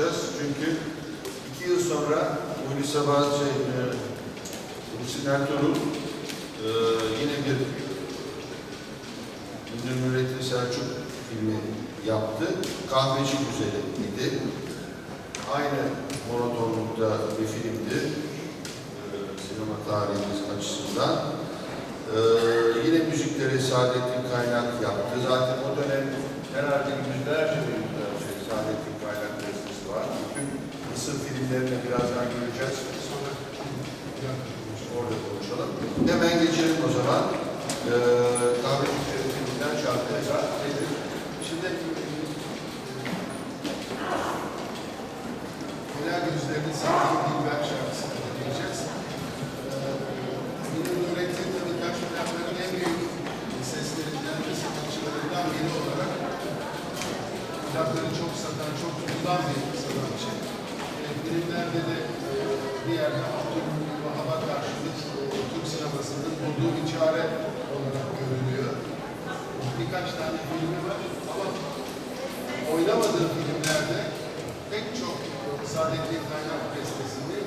edeceğiz. Çünkü iki yıl sonra Hulusi Sabah şey, e, Hulusi Ertuğrul e, yine bir Cumhuriyeti Selçuk filmi yaptı. Kahveci Güzeli idi. Aynı monotonlukta bir filmdi. E, sinema tarihimiz açısından. Ee, yine müzikleri Saadettin Kaynak yaptı. Zaten o dönem herhalde yüzlerce ve yüzlerce Saadettin Kaynak bestesi var. Bütün Mısır filmlerini birazdan göreceğiz. Sonra orada konuşalım. Hemen geçelim o zaman. Ee, filminden şarkıya nedir? Şimdi Helal Gözlerini Sevdiğim Dilber şarkısını dinleyeceğiz. Yine Nurettin tabii kaç plakların en büyük seslerinden ve sanatçılarından biri olarak plakları çok satan, çok tutulan bir sanatçı. Filmlerde de e, bir yerde Abdülvahap'a karşılık e, Türk sinemasının bulduğu bir çare olarak görülüyor. Birkaç tane filmi var ama oynamadığı filmlerde pek çok Saadettin Kaynak bestesini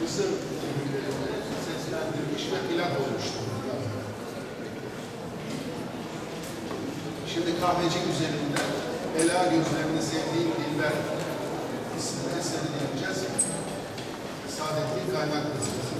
Mısır filmlerinde seslendirmiş ve plak olmuştur. Şimdi kahveci üzerinde Ela gözlerini sevdiğim Dilber isimli eseri dinleyeceğiz. Saadettin Kaynak bestesi.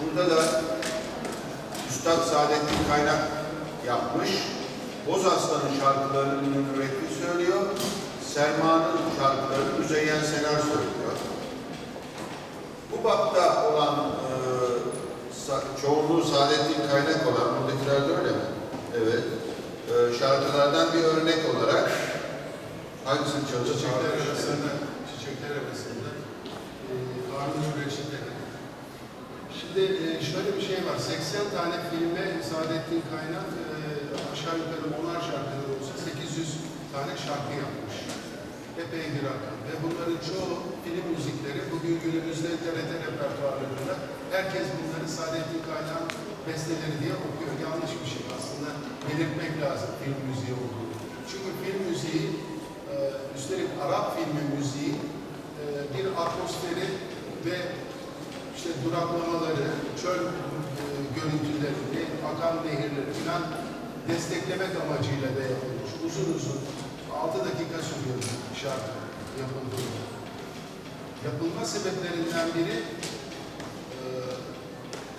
Burada da Üstad Saadettin Kaynak yapmış. Bozaslan'ın şarkılarını Nurettin söylüyor. Selma'nın şarkılarını Müzeyyen Senar söylüyor. Bu bapta olan e, çoğunluğu Saadettin Kaynak olan, buradakiler de öyle mi? Evet. E, şarkılardan bir örnek olarak hangisini arasında, çiçekler arasında Harun Reçete. Şimdi e, şöyle bir şey var. 80 tane filme Saadettin Kaynak e, aşağı yukarı 10'ar şarkılar olsa 800 tane şarkı yapmış. Epey bir rakam. Ve bunların çoğu film müzikleri bugün günümüzde TRT repertuarlarında herkes bunları Saadettin Kaynak'ın besteleri diye okuyor. Yanlış bir şey aslında belirtmek lazım film müziği olduğunu. Çünkü film müziği e, üstelik Arap filmi müziği bir atmosferi ve işte duraklamaları, çöl e, görüntülerini, akan nehirleri falan desteklemek amacıyla da yapılmış. Uzun uzun 6 dakika sürüyor şarkı yapıldığında. Yapılma sebeplerinden biri e,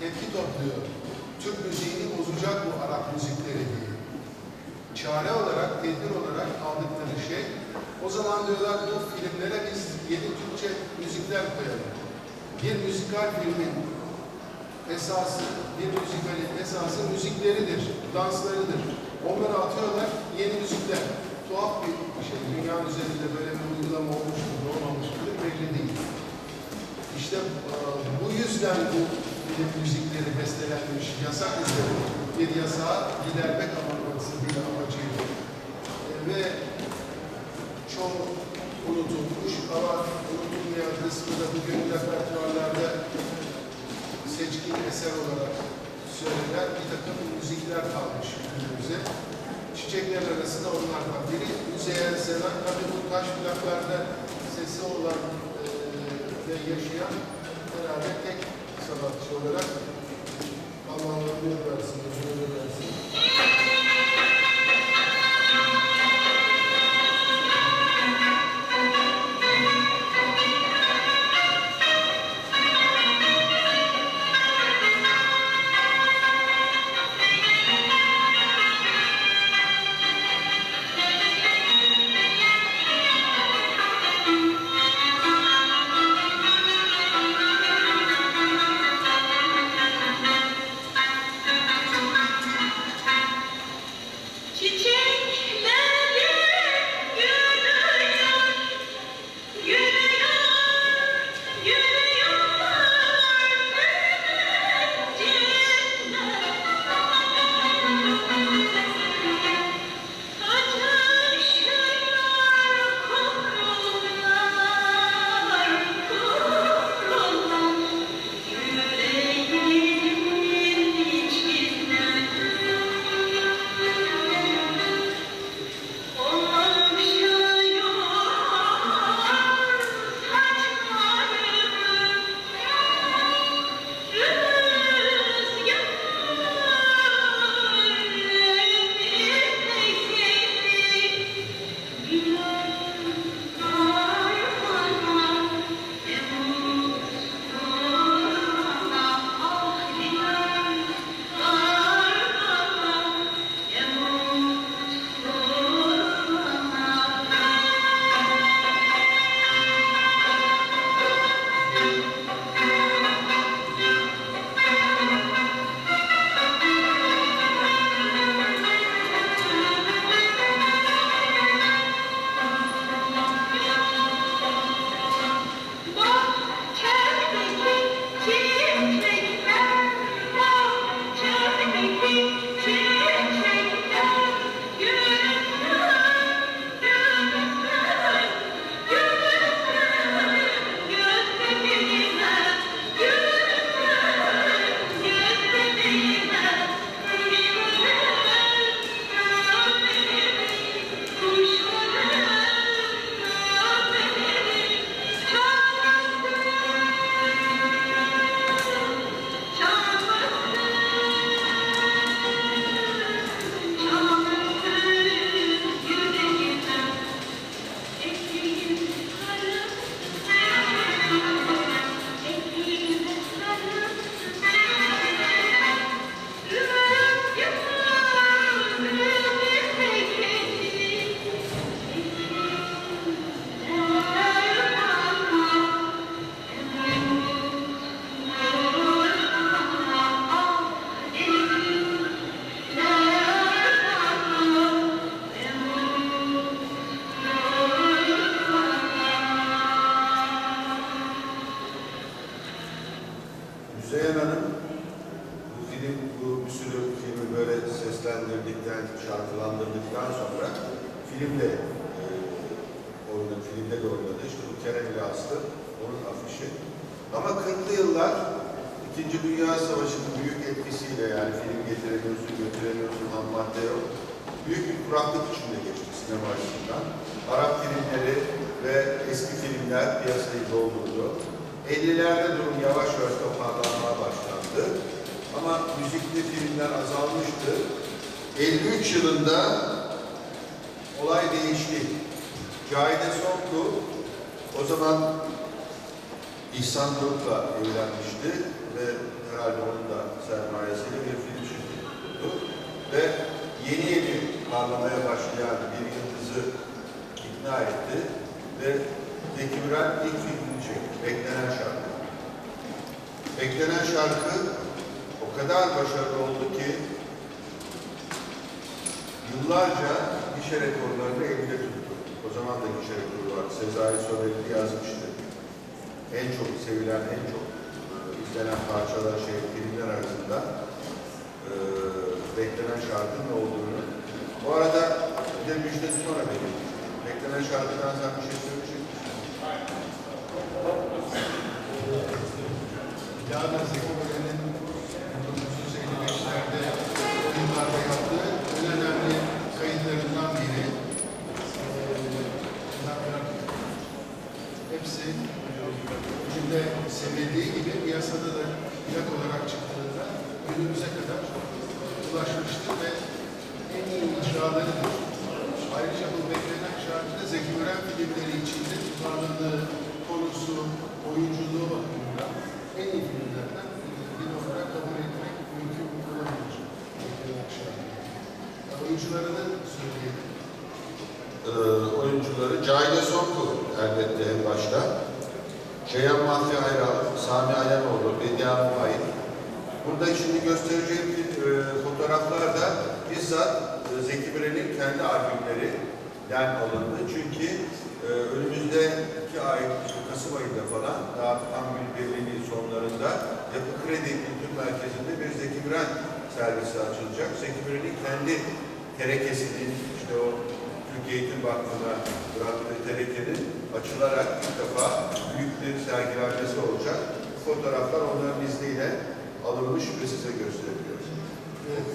tepki topluyor. Türk müziğini bozacak bu Arap müzikleri diye. Çare olarak, tedbir olarak aldıkları şey, o zaman diyorlar bu filmlere biz yeni Türkçe müzikler koyalım. Bir müzikal filmin esası, bir müzikalin esası müzikleridir, danslarıdır. Onları atıyorlar, yeni müzikler. Tuhaf bir şey. Dünya üzerinde böyle bir uygulama olmuş mudur, olmamış mıdır belli değil. İşte e, bu yüzden bu müzikleri bestelenmiş, yasak üzerine bir yasağı gidermek bir amacıyla. E, ve çoğu unutulmuş ama kısmı da bugün repertuarlarda seçkin eser olarak söylenen bir takım müzikler kalmış günümüze. Çiçekler arasında onlardan biri Müzeyyen Senar. Tabii bu taş plaklarda sesi olan e, ve yaşayan herhalde tek sanatçı olarak Allah'ın ömür filmde e, oynadı, filmde de oynadı. İşte bu Kerem ile onun afişi. Ama 40'lı yıllar İkinci Dünya Savaşı'nın büyük etkisiyle yani film getiremiyorsun, götüremiyorsun, ham madde yok. Büyük bir kuraklık içinde geçti sinema açısından. Arap filmleri ve eski filmler piyasayı doldurdu. 50'lerde durum yavaş yavaş toparlanmaya başlandı. Ama müzikli filmler azalmıştı. 53 yılında olay değişti. Cahide Sonku o zaman İhsan Doruk'la evlenmişti ve herhalde onun da sermayesiyle bir film şirketi. Ve yeni yeni parlamaya başlayan bir yıldızı ikna etti ve Zeki Müren ilk filmini çekti. Beklenen şarkı. Beklenen şarkı o kadar başarılı oldu ki yıllarca gişe rekorlarını elinde tuttu. O zaman da gişe rekoru var. Sezai Sobekli yazmıştı. En çok sevilen, en çok e, izlenen parçalar şey filmler arasında e, beklenen şarkının olduğunu. Bu arada bir de müjdesi sonra benim. Beklenen şarkıdan sen bir şey söyleyecek misin? Yağda Zeki Müren'in 1955'lerde o yıllarda yaptığı en önemli kayıtlarından biri. Ee, Hepsi içinde sevildiği gibi piyasada da plak olarak çıktığında günümüze kadar ulaşmıştır ve en iyi icralarıdır. Ayrıca bu beklenen şarkı da Zeki Müren filmleri içinde tutarlılığı, konusu, oyunculuğu bakımından en iyi filmlerden biri olarak kabul etmek mümkün olabilir. Beklenen şarkı. Oyuncularını söyleyelim. e, oyuncuları Cahide Sonku elbette en başta. Ceyhan Mahfi Ayral, Sami Ayanoğlu, Bediye Ait. Burada şimdi göstereceğim bir, e, fotoğraflar da bizzat e, Zeki Müren'in kendi albümlerinden alındı. Çünkü e, önümüzdeki ay, işte Kasım ayında falan, daha tam bir birliğinin sonlarında Yapı Kredi Kültür Merkezi'nde bir Zeki Müren servisi açılacak. Zeki Müren'in kendi terekesinin, işte o Türkiye Eğitim Vakfı'na bıraktığı terekenin açılarak ilk defa büyük bir sergilenmesi olacak. Fotoğraflar onların izniyle alınmış ve size gösteriliyor. Evet.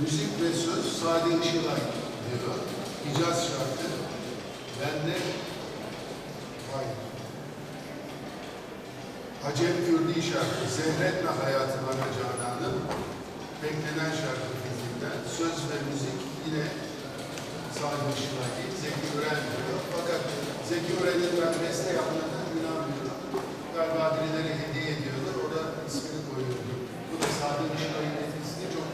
Müzik ve söz Sadi Işılay diyor. Hicaz şarkı. Ben de hayır. Acem Kürdi şarkı. Zehretme hayatı bana cananım. Beklenen şarkı filminden. Söz ve müzik yine Sadi Işılay değil. Zeki Müren diyor. Fakat Zeki Müren'in ben beste yapmadığına inanmıyorum. Galiba birileri hediye ediyorlar. Orada ismini koyuyordu. Bu da Sadi Işılay'ın etkisini çok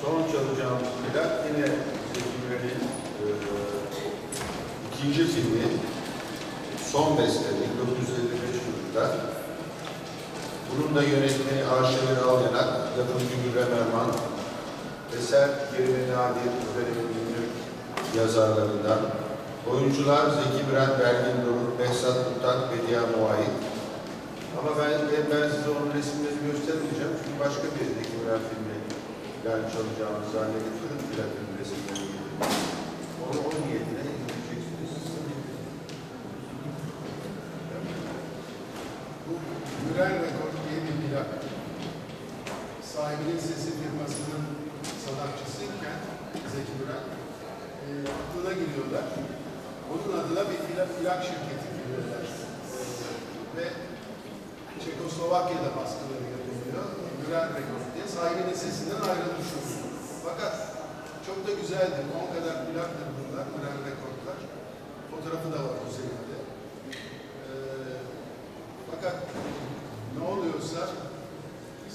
sonuç alacağımız plan yine seçimlerin e, ikinci filmi son beste 1955 yılında bunun da yönetmeni Arşever Alyanak, yapımcı Gürrem Erman, eser Yerine Nadir Öğrenim yazarlarından, oyuncular Zeki Bülent Belgin Doruk, Behzat Mutlak, Bediye Muayit. Ama ben, ben size onun resimlerini göstermeyeceğim çünkü başka bir Zeki Bülent filmi yani çalacağımız zannediyorum. Plakın resimlerini. Onu onun niyetine indireceksiniz. Bu Müren Rekord diye bir plak. Sahibinin sesi firmasının sanatçısıyken Zeki Müren e, aklına giriyorlar. Onun adına bir plak, plak şirketi kuruyorlar. E, ve Çekoslovakya'da baskıları Rekord diye sahibinin sesinden ayrılmış oluyor. Fakat çok da güzeldi. 10 kadar plaktır bunlar, Müren Rekordlar. Fotoğrafı da var üzerinde. E, fakat ne oluyorsa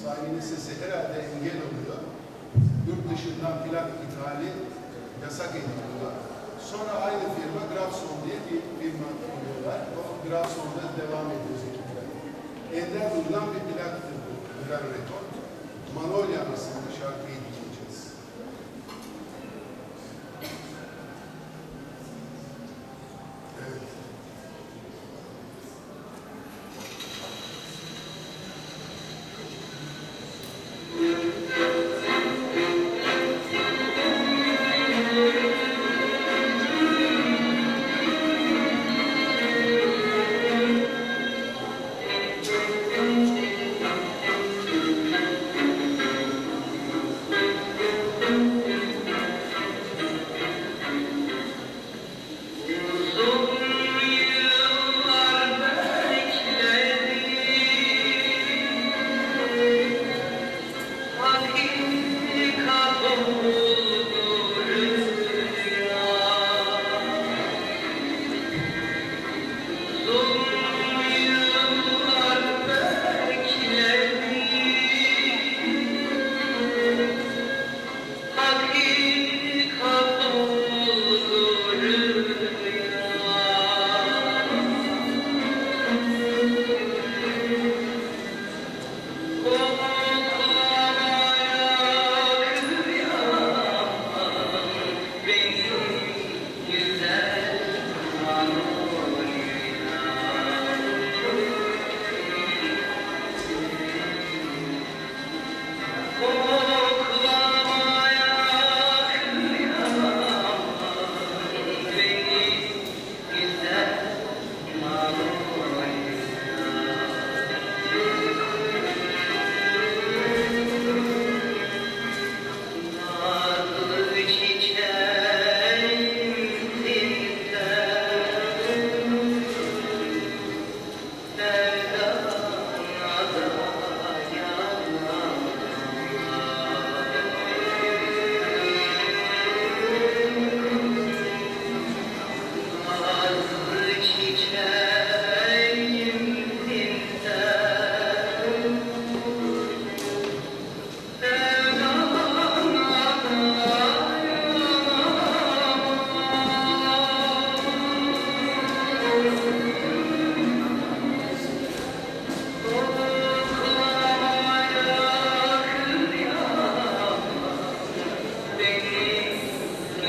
sahibinin sesi herhalde engel oluyor. Yurt dışından plak ithali yasak ediliyor. Sonra aynı firma Grafson diye bir firma kuruyorlar. O Grafson'da devam ediyor Zeki Müren. Ender bulunan bir plaktır bu. Müren Rekord. Uma olhada assim,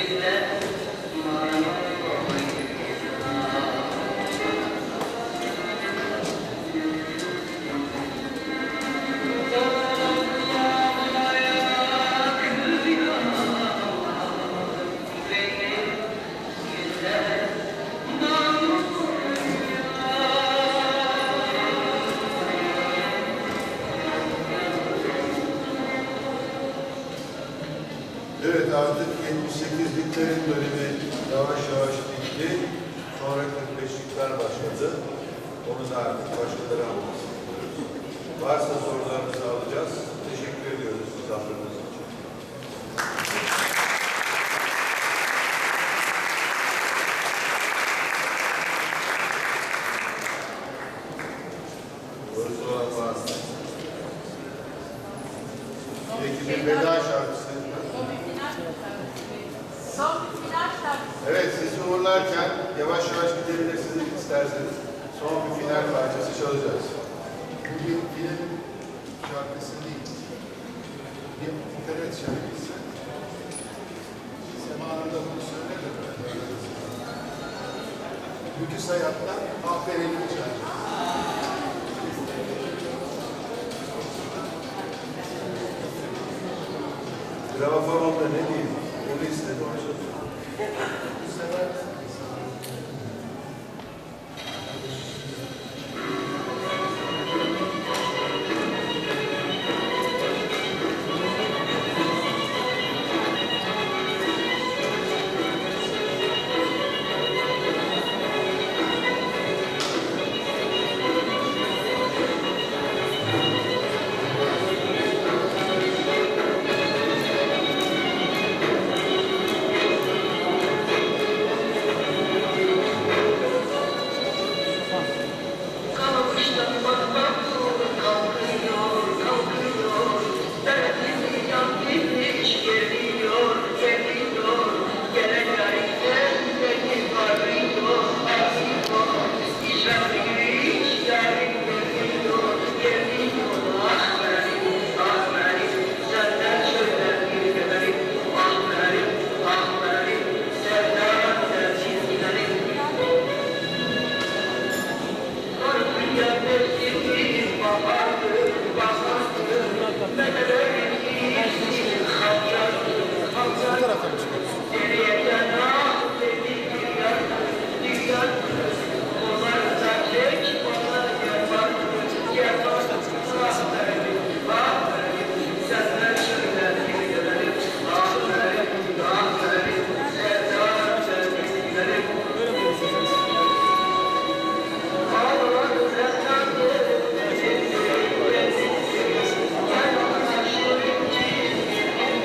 Evet